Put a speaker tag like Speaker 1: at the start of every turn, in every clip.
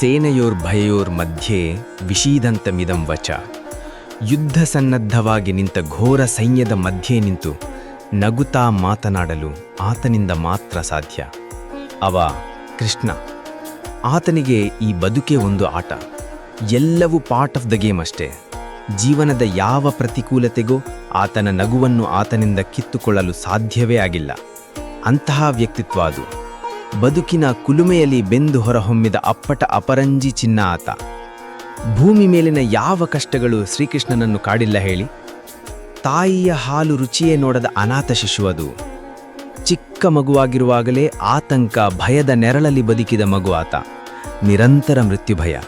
Speaker 1: ಸೇನೆಯೋರ್ಭಯೋರ್ ಮಧ್ಯೆ ವಿಷೀದಂತಮಿದಂ ವಚ. ಯುದ್ಧ ಸನ್ನದ್ಧವಾಗಿ ನಿಂತ ಘೋರ ಸೈನ್ಯದ ಮಧ್ಯೆ ನಿಂತು ನಗುತಾ ಮಾತನಾಡಲು ಆತನಿಂದ ಮಾತ್ರ ಸಾಧ್ಯ. ಅವ ಕೃಷ್ಣ. ಆತನಿಗೆ ಈ ಬದುಕೆ ಒಂದು ಆಟ. ಎಲ್ಲವೂ ಪಾರ್ಟ್ ಆಫ್ ದ ಗೇಮ್ ಅಷ್ಟೇ. ಜೀವನದ ಯಾವ ಪ್ರತಿಕೂಲತೆಗೂ ಆತನ ನಗುವನ್ನು ಆತನಿಂದ ಕಿತ್ತುಕೊಳ್ಳಲು ಸಾಧ್ಯವೇ ಆಗಿಲ್ಲ. ಅಂತಹ ವ್ಯಕ್ತಿತ್ವ ಅದು. ಬದುಕಿನ ಕುಲುಮೆಯಲ್ಲಿ ಬೆಂದು ಹೊರಹೊಮ್ಮಿದ ಅಪ್ಪಟ ಅಪರಂಜಿ ಚಿನ್ನ ಆತ ಭೂಮಿ ಮೇಲಿನ ಯಾವ ಕಷ್ಟಗಳು ಶ್ರೀಕೃಷ್ಣನನ್ನು ಕಾಡಿಲ್ಲ ಹೇಳಿ. ತಾಯಿಯ ಹಾಲು ರುಚಿಯೇ ನೋಡದ ಅನಾಥ ಶಿಶು ಅದು. ಚಿಕ್ಕ ಮಗುವಾಗಿರುವಾಗಲೇ ಆತಂಕ ಭಯದ ನೆರಳಲ್ಲಿ ಬದುಕಿದ ಮಗು ಆತ. ನಿರಂತರ ಮೃತ್ಯು ಭಯ.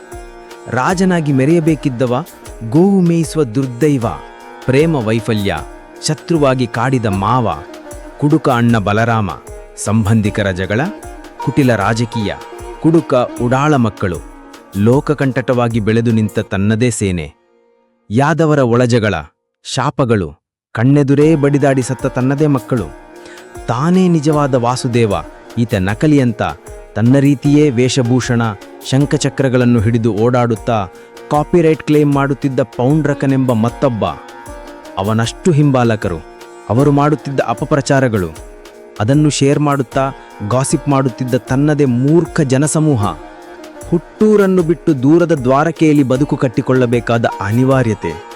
Speaker 1: ರಾಜನಾಗಿ ಮೆರೆಯಬೇಕಿದ್ದವ, ಗೋವು ಮೇಯಿಸುವ ದುರ್ದೈವ, ಪ್ರೇಮ ವೈಫಲ್ಯ, ಶತ್ರುವಾಗಿ ಕಾಡಿದ ಮಾವ, ಕುಡುಕ ಅಣ್ಣ ಬಲರಾಮ, ಸಂಬಂಧಿಕರ ಜಗಳ ಕುಟಿಲ ರಾಜಕೀಯ, ಕುಡುಕ ಉಡಾಳ ಮಕ್ಕಳು ಲೋಕಕಂಟಟವಾಗಿ ಬೆಳೆದು ನಿಂತ ತನ್ನದೇ ಸೇನೆ, ಯಾದವರ ಒಳಜಗಳ, ಶಾಪಗಳು, ಕಣ್ಣೆದುರೇ ಬಡಿದಾಡಿ ಸತ್ತ ತನ್ನದೇ ಮಕ್ಕಳು. ತಾನೇ ನಿಜವಾದ ವಾಸುದೇವ, ಈತ ನಕಲಿಯಂತ, ತನ್ನ ರೀತಿಯೇ ವೇಷಭೂಷಣ, ಶಂಖಚಕ್ರಗಳನ್ನು ಹಿಡಿದು ಓಡಾಡುತ್ತಾ ಕಾಪಿರೈಟ್ ಕ್ಲೇಮ್ ಮಾಡುತ್ತಿದ್ದ ಪೌಂಡ್ರಕನೆಂಬ ಮತ್ತೊಬ್ಬ. ಅವನಷ್ಟು ಹಿಂಬಾಲಕರು, ಅವರು ಮಾಡುತ್ತಿದ್ದ ಅಪಪ್ರಚಾರಗಳು, ಅದನ್ನು ಶೇರ್ ಮಾಡುತ್ತಾ ಗಾಸಿಪ್ ಮಾಡುತ್ತಿದ್ದ ತನ್ನದೇ ಮೂರ್ಖ ಜನಸಮೂಹ. ಹುಟ್ಟೂರನ್ನು ಬಿಟ್ಟು ದೂರದ ದ್ವಾರಕೆಯಲ್ಲಿ ಬದುಕು ಕಟ್ಟಿಕೊಳ್ಳಬೇಕಾದ ಅನಿವಾರ್ಯತೆ.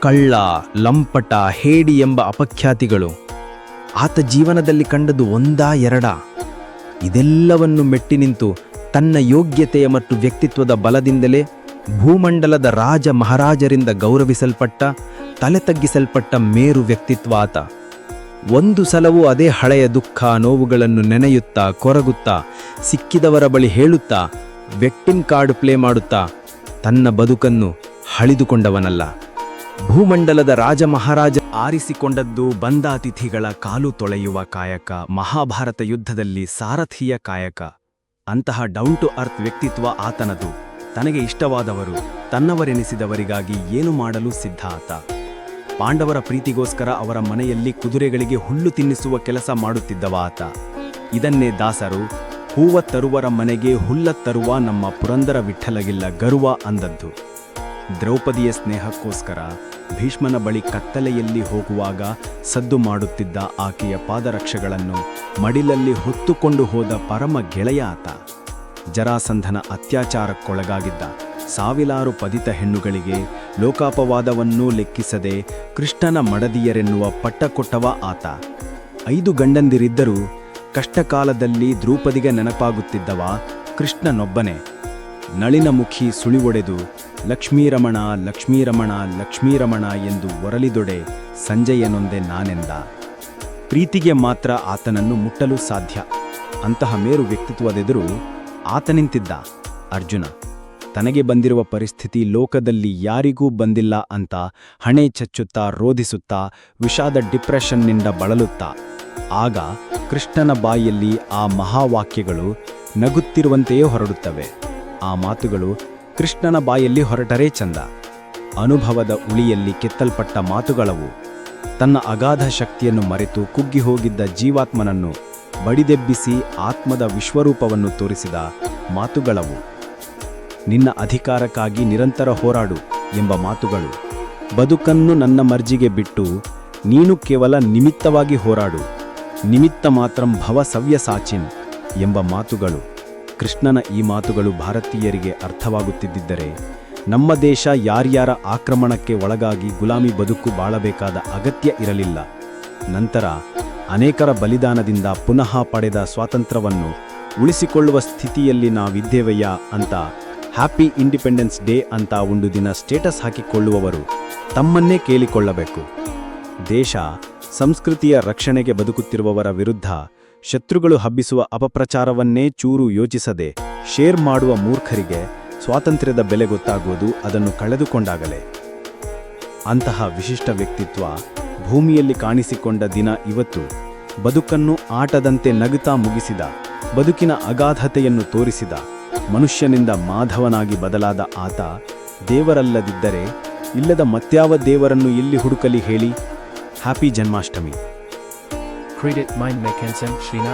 Speaker 1: ಕಳ್ಳ, ಲಂಪಟ, ಹೇಡಿ ಎಂಬ ಅಪಖ್ಯಾತಿಗಳು. ಆತ ಜೀವನದಲ್ಲಿ ಕಂಡದು ಒಂದಾ ಎರಡ. ಇದೆಲ್ಲವನ್ನು ಮೆಟ್ಟಿ ನಿಂತು ತನ್ನ ಯೋಗ್ಯತೆಯ ಮತ್ತು ವ್ಯಕ್ತಿತ್ವದ ಬಲದಿಂದಲೇ ಭೂಮಂಡಲದ ರಾಜ ಮಹಾರಾಜರಿಂದ ಗೌರವಿಸಲ್ಪಟ್ಟ, ತಲೆ ತಗ್ಗಿಸಲ್ಪಟ್ಟ ಮೇರು ವ್ಯಕ್ತಿತ್ವ ಆತ. ಒಂದು ಸಲವೂ ಅದೇ ಹಳೆಯ ದುಃಖ ನೋವುಗಳನ್ನು ನೆನೆಯುತ್ತಾ ಕೊರಗುತ್ತಾ, ಸಿಕ್ಕಿದವರ ಬಳಿ ಹೇಳುತ್ತಾ ವ್ಯಕ್ಟಿನ್ ಕಾರ್ಡ್ ಪ್ಲೇ ಮಾಡುತ್ತಾ, ತನ್ನ ಬದುಕನ್ನು ಹಳಿದುಕೊಂಡವನಲ್ಲ. ಭೂಮಂಡಲದ ರಾಜ ಮಹಾರಾಜ ಆರಿಸಿಕೊಂಡದ್ದು ಬಂದ ಅತಿಥಿಗಳ ಕಾಲು ತೊಳೆಯುವ ಕಾಯಕ, ಮಹಾಭಾರತ ಯುದ್ಧದಲ್ಲಿ ಸಾರಥಿಯ ಕಾಯಕ. ಅಂತಹ ಡೌನ್ ಟು ಅರ್ತ್ ವ್ಯಕ್ತಿತ್ವ ಆತನದು. ತನಗೆ ಇಷ್ಟವಾದವರು, ತನ್ನವರೆನಿಸಿದವರಿಗಾಗಿ ಏನು ಮಾಡಲು ಸಿದ್ಧ ಪಾಂಡವರ ಪ್ರೀತಿಗೋಸ್ಕರ ಅವರ ಮನೆಯಲ್ಲಿ ಕುದುರೆಗಳಿಗೆ ಹುಲ್ಲು ತಿನ್ನಿಸುವ ಕೆಲಸ ಮಾಡುತ್ತಿದ್ದವ ಆತ. ಇದನ್ನೇ ದಾಸರು ಹೂವ ತರುವರ ಮನೆಗೆ ಹುಲ್ಲ ತರುವ ನಮ್ಮ ಪುರಂದರ ವಿಠಲಗಿಲ್ಲ ಗರುವ ಅಂದದ್ದು. ದ್ರೌಪದಿಯ ಸ್ನೇಹಕ್ಕೋಸ್ಕರ ಭೀಷ್ಮನ ಬಳಿ ಕತ್ತಲೆಯಲ್ಲಿ ಹೋಗುವಾಗ ಸದ್ದು ಮಾಡುತ್ತಿದ್ದ ಆಕೆಯ ಪಾದರಕ್ಷೆಗಳನ್ನು ಮಡಿಲಲ್ಲಿ ಹೊತ್ತುಕೊಂಡು ಹೋದ ಪರಮ ಗೆಳೆಯ ಆತ. ಜರಾಸಂಧನ ಅತ್ಯಾಚಾರಕ್ಕೊಳಗಾಗಿದ್ದ. ಸಾವಿರಾರು ಪದಿತ ಹೆಣ್ಣುಗಳಿಗೆ ಲೋಕಾಪವಾದವನ್ನೂ ಲೆಕ್ಕಿಸದೆ ಕೃಷ್ಣನ ಮಡದಿಯರೆನ್ನುವ ಪಟ್ಟಕೊಟ್ಟವ ಆತ. ಐದು ಗಂಡಂದಿರಿದ್ದರೂ ಕಷ್ಟಕಾಲದಲ್ಲಿ ದ್ರೌಪದಿಗೆ ನೆನಪಾಗುತ್ತಿದ್ದವ ಕೃಷ್ಣನೊಬ್ಬನೇ. ನಳಿನಮುಖಿ ಸುಳಿವೊಡೆದು, ಲಕ್ಷ್ಮೀರಮಣ ಲಕ್ಷ್ಮೀರಮಣ ಲಕ್ಷ್ಮೀರಮಣ ಎಂದು ಒರಲಿದೊಡೆ ಸಂಜಯನೊಂದೆ ನಾನೆಂದ. ಪ್ರೀತಿಗೆ ಮಾತ್ರ ಆತನನ್ನು ಮುಟ್ಟಲು ಸಾಧ್ಯ. ಅಂತಹ ಮೇರು ವ್ಯಕ್ತಿತ್ವದೆದುರು ಆತ ನಿಂತಿದ್ದ ಅರ್ಜುನ. ತನಗೆ ಬಂದಿರುವ ಪರಿಸ್ಥಿತಿ ಲೋಕದಲ್ಲಿ ಯಾರಿಗೂ ಬಂದಿಲ್ಲ ಅಂತ ಹಣೆ ಚಚ್ಚುತ್ತಾ ರೋಧಿಸುತ್ತಾ ವಿಷಾದ ಡಿಪ್ರೆಷನ್ನಿಂದ ಬಳಲುತ್ತಾ. ಆಗ ಕೃಷ್ಣನ ಬಾಯಲ್ಲಿ ಆ ಮಹಾವಾಕ್ಯಗಳು ನಗುತ್ತಿರುವಂತೆಯೇ ಹೊರಡುತ್ತವೆ. ಆ ಮಾತುಗಳು ಕೃಷ್ಣನ ಬಾಯಲ್ಲಿ ಹೊರಟರೇ ಚಂದ. ಅನುಭವದ ಉಳಿಯಲ್ಲಿ ಕೆತ್ತಲ್ಪಟ್ಟ ಮಾತುಗಳವು. ತನ್ನ ಅಗಾಧ ಶಕ್ತಿಯನ್ನು ಮರೆತು ಕುಗ್ಗಿ ಹೋಗಿದ್ದ ಜೀವಾತ್ಮನನ್ನು ಬಡಿದೆಬ್ಬಿಸಿ ಆತ್ಮದ ವಿಶ್ವರೂಪವನ್ನು ತೋರಿಸಿದ ಮಾತುಗಳವು. ನಿನ್ನ ಅಧಿಕಾರಕ್ಕಾಗಿ ನಿರಂತರ ಹೋರಾಡು ಎಂಬ ಮಾತುಗಳು. ಬದುಕನ್ನು ನನ್ನ ಮರ್ಜಿಗೆ ಬಿಟ್ಟು ನೀನು ಕೇವಲ ನಿಮಿತ್ತವಾಗಿ ಹೋರಾಡು. ನಿಮಿತ್ತ ಮಾತ್ರಂ ಭವ ಸವ್ಯ ಸಾಚಿನ್ ಎಂಬ ಮಾತುಗಳು. ಕೃಷ್ಣನ ಈ ಮಾತುಗಳು ಭಾರತೀಯರಿಗೆ ಅರ್ಥವಾಗುತ್ತಿದ್ದರೆ ನಮ್ಮ ದೇಶ ಯಾರ್ಯಾರ ಆಕ್ರಮಣಕ್ಕೆ ಒಳಗಾಗಿ ಗುಲಾಮಿ ಬದುಕು ಬಾಳಬೇಕಾದ ಅಗತ್ಯ ಇರಲಿಲ್ಲ. ನಂತರ ಅನೇಕರ ಬಲಿದಾನದಿಂದ ಪುನಃ ಪಡೆದ ಸ್ವಾತಂತ್ರ್ಯವನ್ನು ಉಳಿಸಿಕೊಳ್ಳುವ ಸ್ಥಿತಿಯಲ್ಲಿ ನಾವಿದ್ದೇವೆಯಾ ಅಂತ ಹ್ಯಾಪಿ ಇಂಡಿಪೆಂಡೆನ್ಸ್ ಡೇ ಅಂತ ಒಂದು ದಿನ ಸ್ಟೇಟಸ್ ಹಾಕಿಕೊಳ್ಳುವವರು ತಮ್ಮನ್ನೇ ಕೇಳಿಕೊಳ್ಳಬೇಕು. ದೇಶ, ಸಂಸ್ಕೃತಿಯ ರಕ್ಷಣೆಗೆ ಬದುಕುತ್ತಿರುವವರ ವಿರುದ್ಧ ಶತ್ರುಗಳು ಹಬ್ಬಿಸುವ ಅಪಪ್ರಚಾರವನ್ನೇ ಚೂರು ಯೋಚಿಸದೆ ಶೇರ್ ಮಾಡುವ ಮೂರ್ಖರಿಗೆ ಸ್ವಾತಂತ್ರ್ಯದ ಬೆಲೆ ಗೊತ್ತಾಗುವುದು ಅದನ್ನು ಕಳೆದುಕೊಂಡಾಗಲೇ. ಅಂತಹ ವಿಶಿಷ್ಟ ವ್ಯಕ್ತಿತ್ವ ಭೂಮಿಯಲ್ಲಿ ಕಾಣಿಸಿಕೊಂಡ ದಿನ ಇವತ್ತು. ಬದುಕನ್ನು ಆಟದಂತೆ ನಗುತ್ತಾ ಮುಗಿಸಿದ, ಬದುಕಿನ ಅಗಾಧತೆಯನ್ನು ತೋರಿಸಿದ ಮನುಷ್ಯನಿಂದ ಮಾಧವನಾಗಿ ಬದಲಾದ ಆತ ದೇವರಲ್ಲದಿದ್ದರೆ ಇಲ್ಲದ ಮತ್ಯಾವ ದೇವರನ್ನು ಇಲ್ಲಿ ಹುಡುಕಲಿ ಹೇಳಿ ಹ್ಯಾಪಿ ಜನ್ಮಾಷ್ಟಮಿ.